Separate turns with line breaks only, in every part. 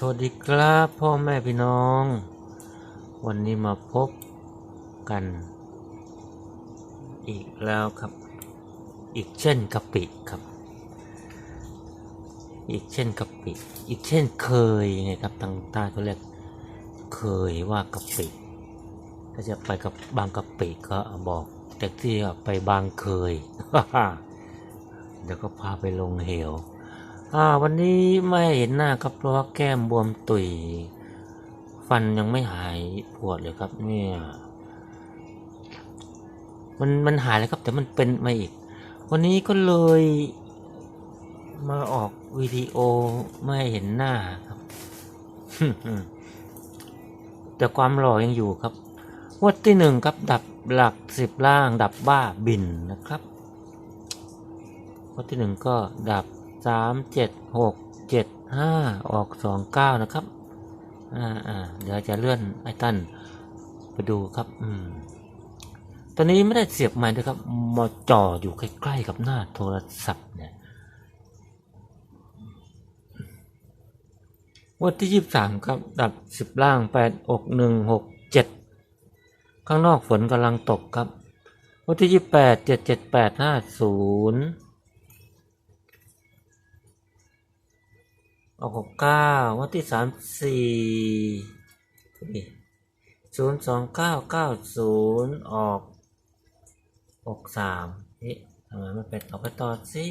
สวัสดีครับพ่อแม่พี่น้อง วันนี้มาพบกัน อีกแล้วครับ อีกเช่นกะปิครับ อีกเช่นกะปิ อีกเช่นเคยไงครับทางใต้เขาเรียกเคยว่ากะปิถ้าจะไปกับบางกะปิก็บอกแท็กซี่ไปบางเคยเดี๋ยวก็พาไปลงเหว อ่าวันนี้ไม่เห็นหน้าครับเพราะว่าแก้มบวมตุยฟันยังไม่หายปวดเลยครับ เนี่ยมันมันหายแล้วครับ แต่มันเป็นมาอีก วันนี้ก็เลย มาออกวิดีโอไม่เห็นหน้าครับแต่ความหล่อยังอยู่ครับวัดที่หนึ่งครับ ดับหลักสิบล่าง ดับบ้าบินนะครับวัดที่หนึ่งก็ดับ สามเจ็ดหกเจ็ดห้าออกสองเก้านะครับอ่าอ่าเดี๋ยวจะเลื่อนไอ้ตันไปดูครับอืมตอนนี้ไม่ได้เสียบไม้ด้วยครับมาจ่ออยู่ใกล้ ๆ กับหน้าโทรศัพท์เนี่ยวันที่ยี่สามครับดับสิบล่างแปดอกหนึ่งหกเจ็ดข้างนอกฝนกำลังตกครับวันที่ยี่แปดเจ็ดเจ็ดแปดห้าศูนย์ ออกหกเก้าวันที่สามสี่ศูนย์สองเก้าเก้าศูนย์ออกหกสามเอ๊ะทำไมไม่ไปต่อไปต่อสิ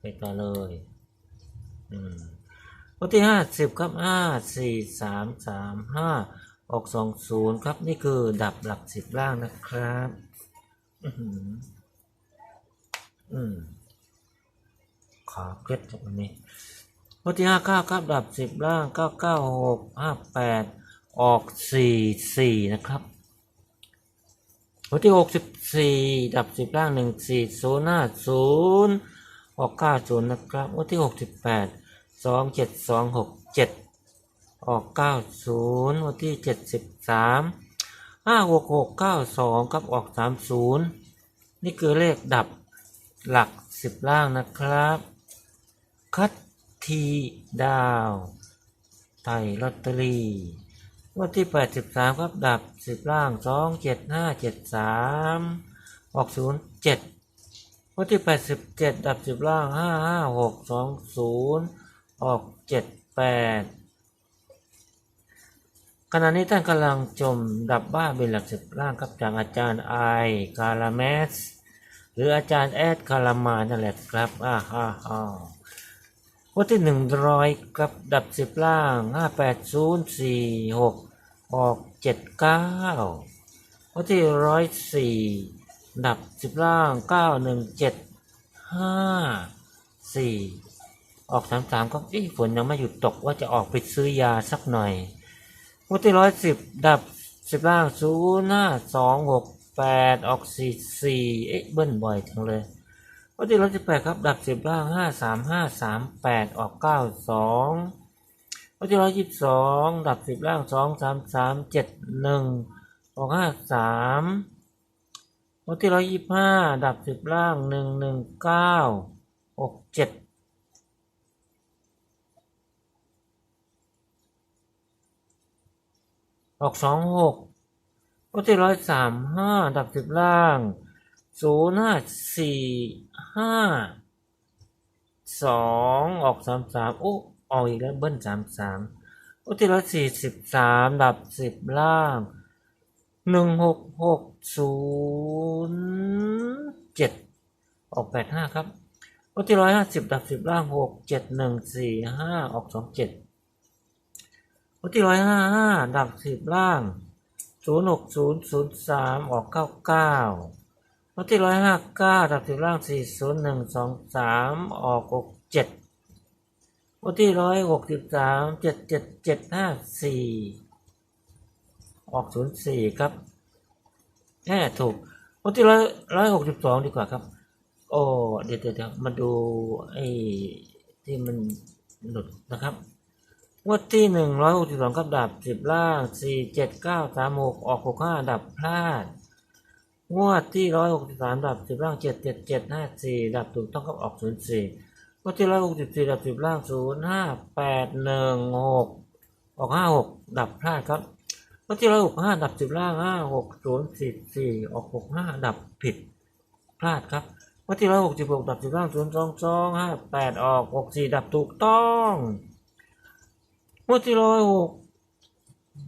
ไปต่อเลยอืมวันที่ห้าสิบครับห้าสี่สามสามห้าออกสองศูนย์ครับ นี่คือดับหลักสิบล่างนะครับ อือหืออืม ขาเคล็ดจากวันนี้วันที่ห้าเก้าครับดับสิบล่างเก้าเก้าหกห้าแปดออกสี่สี่นะครับวันที่หกสิบสี่ดับสิบล่างหนึ่งสี่ศูนย์ห้าศูนย์ออกเก้าศูนย์นะครับวันที่หกสิบแปดสองเจ็ดสองหกเจ็ดออกเก้าศูนย์วันที่เจ็ดสิบสามห้าหกหกเก้าสองครับออกสามศูนย์นี่คือเลขดับหลักสิบล่างนะครับ คัดทีดาวไทยลอตเตอรี่วันที่แปดสิบสามครับ ดับสิบล่างสองเจ็ดห้าเจ็ดสามออกศูนย์เจ็ดวันที่ 87 ดับ 10 ล่าง 5 5 6 2 0 ออก 78 ขณะนี้ท่านกำลังชมดับบ้าเป็นหลักสิบล่างครับจากอาจารย์ไอคาราเมส หรืออาจารย์แอดคารามานั่นแหละครับอ่าฮ่าฮ่า วันที่100ครับดับ10ล่าง5 8 0 4 6ออก79วันที่104ดับสิบล่างเก้าหนึ่งเจ็ดห้าสี่ออกสามสามก็อ๊ะฝนยังไม่หยุดตกว่าจะออกไปซื้อยาสักหน่อยวันที่ร้อยสิบดับสิบล่างศูนย์ห้าสองหกแปดออกสี่สี่เอ๊ะเบิ้ลบ่อยจังเลย วันที่ร้อยสิบแปดครับ ดับสิบล่างห้าสามห้าสามแปดออกเก้าสองวันที่ร้อยยี่สิบสองดับสิบล่างสองสามสามเจ็ดหนึ่งออกห้าสามวันที่ร้อยยี่ห้าดับสิบล่างหนึ่งหนึ่งเก้าหกเจ็ดออกสองหกวันที่ร้อยสามห้าดับสิบล่าง ศูนย์ห้าสี่ห้าสองออกสามสามโอ้ออกอีกแล้วเบิ้ลสามสามวันที่ร้อยสี่สิบสามดับสิบล่างหนึ่งหกหกศูนย์เจ็ดออกแปดห้าครับวันที่ร้อยห้าสิบดับสิบล่างหกเจ็ดหนึ่งสี่ห้าออกสองเจ็ดวันที่ร้อยห้าห้าดับสิบล่างศูนย์หกศูนย์ศูนย์สามออกเก้าเก้า วันที่ร้อยห้าเก้าดับสิบล่างสี่ศูนย์หนึ่งสองสามออกหกเจ็ดวันที่ร้อยหกสิบสามเจ็ดเจ็ดเจ็ดห้าสี่ออกศูนย์สี่ครับแน่ถูกวันที่ร้อยร้อยหกสิบสองดีกว่าครับ โอ้เดี๋ยวเดี๋ยวเดี๋ยวมาดูไอ้ที่มันหลุดนะครับงวดที่หนึ่งร้อยหกสิบสองกับดับสิบล่างสี่เจ็ดเก้าสามหกออกหกห้าดับพลาด งวดที่ร้อยหกสิบสามดับสิบล่างเจ็ดเจ็ดเจ็ดห้าสี่ดับถูกต้องกับออกศูนย์สี่งวดที่ร้อยหกสิบสี่ดับสิบล่างศูนย์ห้าแปดหนึ่งหกออกห้าหกดับพลาดครับงวดที่ร้อยหกห้าดับสิบล่างห้าหกศูนย์สี่สี่ออกหกห้าดับผิดพลาดครับงวดที่ร้อยหกสิบหกดับสิบล่างศูนย์สองสองห้าแปดออกหกสี่ดับถูกต้องงวดที่ร้อยหก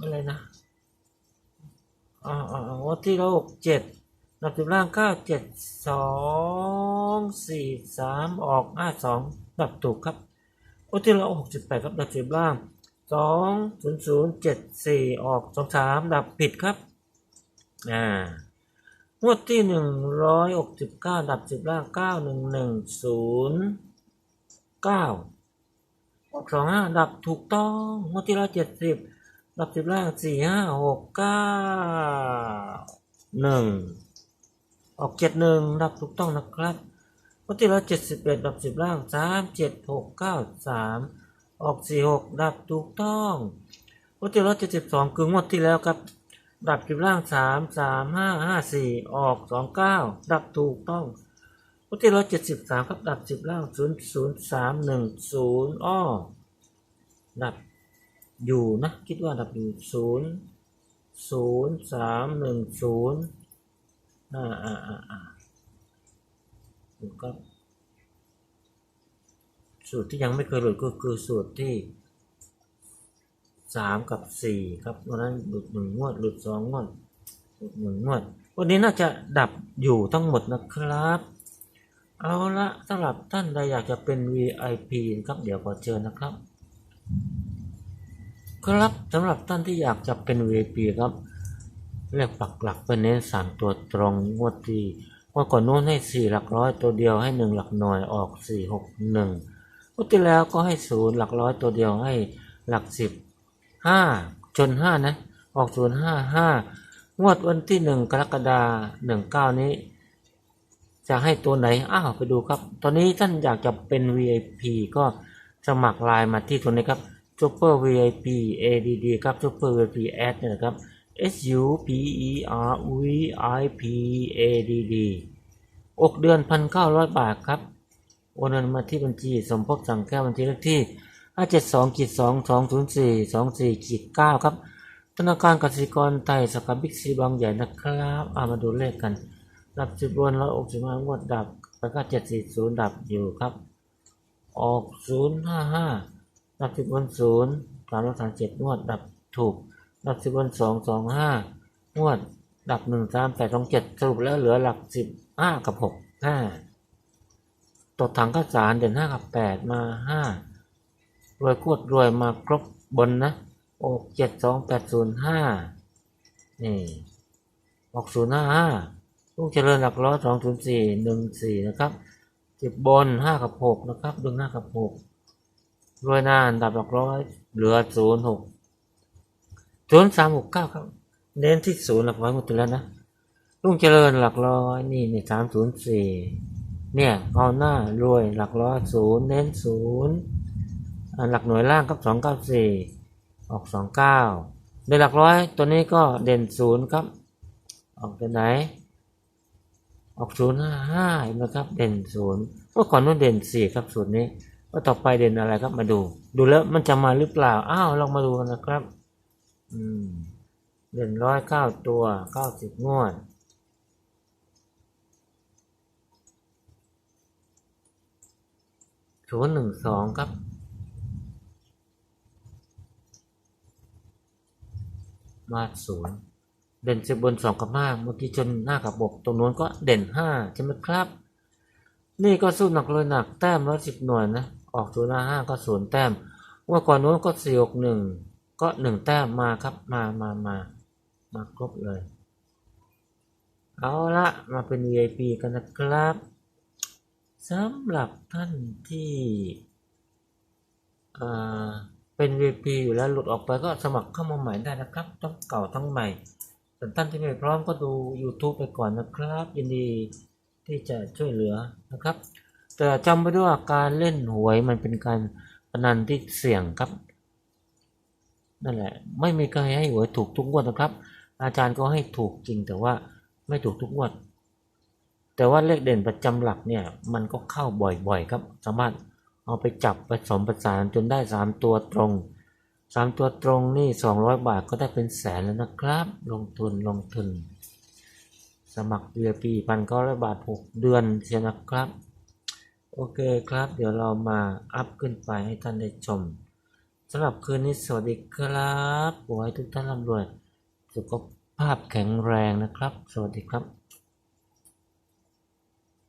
อะไรนะอ่าอ่างวดที่ร้อยหกเจ็ด ดับสิบล่างเก้าเจ็ดสองสี่สามออกห้าสองดับถูกครับโอที่เราหกสิบแปดครับดับสิบล่างสองศูนย์ศูนย์เจ็ดสี่ออกสองสามดับผิดครับอ่างวดที่หนึ่งร้อยหกสิบเก้าดับสิบล่างเก้าหนึ่งหนึ่งศูนย์เก้าออกสองห้าดับถูกต้องงวดที่ร้อยเจ็ดสิบดับสิบล่างสี่ห้าหกเก้าหนึ่ง ออกเจ็ดหนึ่งดับถูกต้องนะครับงวดที่แล้วเจ็ดสิบเอ็ดดับสิบล่างสามเจ็ดหกเก้าสามออกสี่หกดับถูกต้องงวดที่แล้วเจ็ดสิบสองคืองวดที่แล้วครับ ดับสิบล่างสามสามห้าห้าสี่ออกสองเก้าดับถูกต้องงวดที่แล้วเจ็ดสิบสามครับดับสิบล่างศูนย์ศูนย์สามหนึ่งศูนย์อ้อดับอยู่นะ คิดว่าดับอยู่ศูนย์ศูนย์สามหนึ่งศูนย์ อ่าอ่าอ่าอ่าดูครับสูตรที่ยังไม่เคยหลุดก็คือสูตรที่สามกับสี่ครับวันนั้นหลุดหนึ่งงวด หลุดสองงวด หลุดหนึ่งงวด วันนี้น่าจะดับอยู่ทั้งหมดนะครับ เอาละสำหรับท่านใดอยากจะเป็น VIP ครับเดี๋ยวขอเชิญนะครับ ครับสำหรับท่านที่อยากจะเป็น VIP ครับ เลขปักหลักเป็นเน้นสามตัวตรงงวดที่งวดก่อนนู้นให้สี่หลักร้อยตัวเดียวให้หนึ่งหลักหน่วยออกสี่หกหนึ่งงวดที่แล้วก็ให้ศูนย์หลักร้อยตัวเดียวให้หลักสิบห้าจนห้านะ ออกศูนย์ห้าห้างวดวันที่หนึ่งกรกฎาหนึ่งเก้านี้ จะให้ตัวไหนอ้าวไปดูครับ ตอนนี้ท่านอยากจะเป็น VIP ก็สมัครไลน์มาที่ตัวนี้ครับ Super VIP ADD ครับ Super VIP Ad เนี่ยนะครับ S U P E R V I P A D D อกเดือนพันเก้าร้อยบาทครับโอนเงินมาที่บัญชีสมภพสั่งแก้วบัญชีเลขที่ห้าเจ็ดสองขีดสองสองศูนย์สี่สองสี่ขีดเก้าครับ ธนาคารกสิกรไทยสาขาบิ๊กซีบางใหญ่นะครับเอามาดูเลขกันดับสิบวันร้อยอกสิบห้างวดดับแล้วก็เจ็ดสี่ศูนย์ดับอยู่ครับ ออกศูนย์ห้าห้าดับสิบวันศูนย์สามร้อยสามเจ็ดงวดดับถูก ดับสิบวันสองสองห้างวดดับหนึ่งสามแปดสองเจ็ดสรุปแล้วเหลือหลักสิบห้ากับหกห้าตกถังข้าวสารเด่นห้ากับแปดมาห้ารวยกวดรวยมาครบบนนะออกเจ็ดสองแปดศูนย์ห้านี่ออกศูนย์ห้าห้าลูกเจริญหลักร้อยสองศูนย์สี่หนึ่งสี่นะครับสิบบนห้ากับหกนะครับดึงห้ากับหกรวยนานดับหลักร้อยเหลือศูนย์หก ศูนย์สามหกเก้าครับ เน้นที่ศูนย์หลักร้อยหมดแล้วนะลุงเจริญหลักร้อยนี่นี่สามศูนย์สี่เนี่ยเอาหน้ารวยหลักร้อยศูนย์เน้นศูนย์อหลักหน่วยล่างครับสองเก้าสี่ออกสองเก้าในหลักร้อยตัวนี้ก็เด่นศูนย์ครับ ออกตัวไหน ออกศูนย์ห้าห้านไหมครับ เด่นศูนย์เมื่อก่อนนู้นเด่นสี่ครับสูตรนี้ว่าต่อไปเด่นอะไรครับมาดู ดูแล้วมันจะมาหรือเปล่า อ้าวลองมาดูกันนะครับ อืมเด่นร้อยเก้าตัวเก้าสิบงวด ศูนย์หนึ่งสองครับ มาศูนย์เด่นสิบบนสองกับห้าเมื่อกี้จนหน้ากับบกตรงนู้นก็เด่นห้าใช่ไหมครับ นี่ก็สู้หนักเลยหนักแต้มร้อยสิบหน่วยนะ ออกศูนย์ห้าก็ศูนย์แต้มเมื่อก่อนนู้นก็สี่หกหนึ่ง ก็หนึ่งแต้มมาครับมามามามาครบเลย เอาละมาเป็น VIP กันนะครับสำหรับท่านที่อ่าเป็น VIP อยู่แล้วหลุดออกไปก็สมัครเข้ามาใหม่ได้นะครับทั้งเก่าทั้งใหม่ส่วนท่านที่ไม่พร้อมก็ดู YouTube ไปก่อนนะครับ ยินดีที่จะช่วยเหลือนะครับ แต่จำไว้ด้วยว่าการเล่นหวยมันเป็นการพนันที่เสี่ยงครับ นั่นแหละ ไม่มีใครให้หวยถูกทุกงวดนะครับ อาจารย์ก็ให้ถูกจริงแต่ว่าไม่ถูกทุกงวด แต่ว่าเลขเด่นประจำหลักเนี่ย มันก็เข้าบ่อยๆครับ สามารถเอาไปจับผสมประสานจนได้สามตัวตรงสามตัวตรงนี่สองร้อยบาทก็ได้เป็นแสนแล้วนะครับ ลงทุนลงทุน สมัคร VIP พันเก้าร้อยบาทหกเดือนเชียนะครับ โอเคครับ เดี๋ยวเรามาอัพขึ้นไปให้ท่านได้ชม สำหรับคืนนี้สวัสดีครับขอให้ทุกท่านร่ำรวย สุขภาพแข็งแรงนะครับ สวัสดีครับ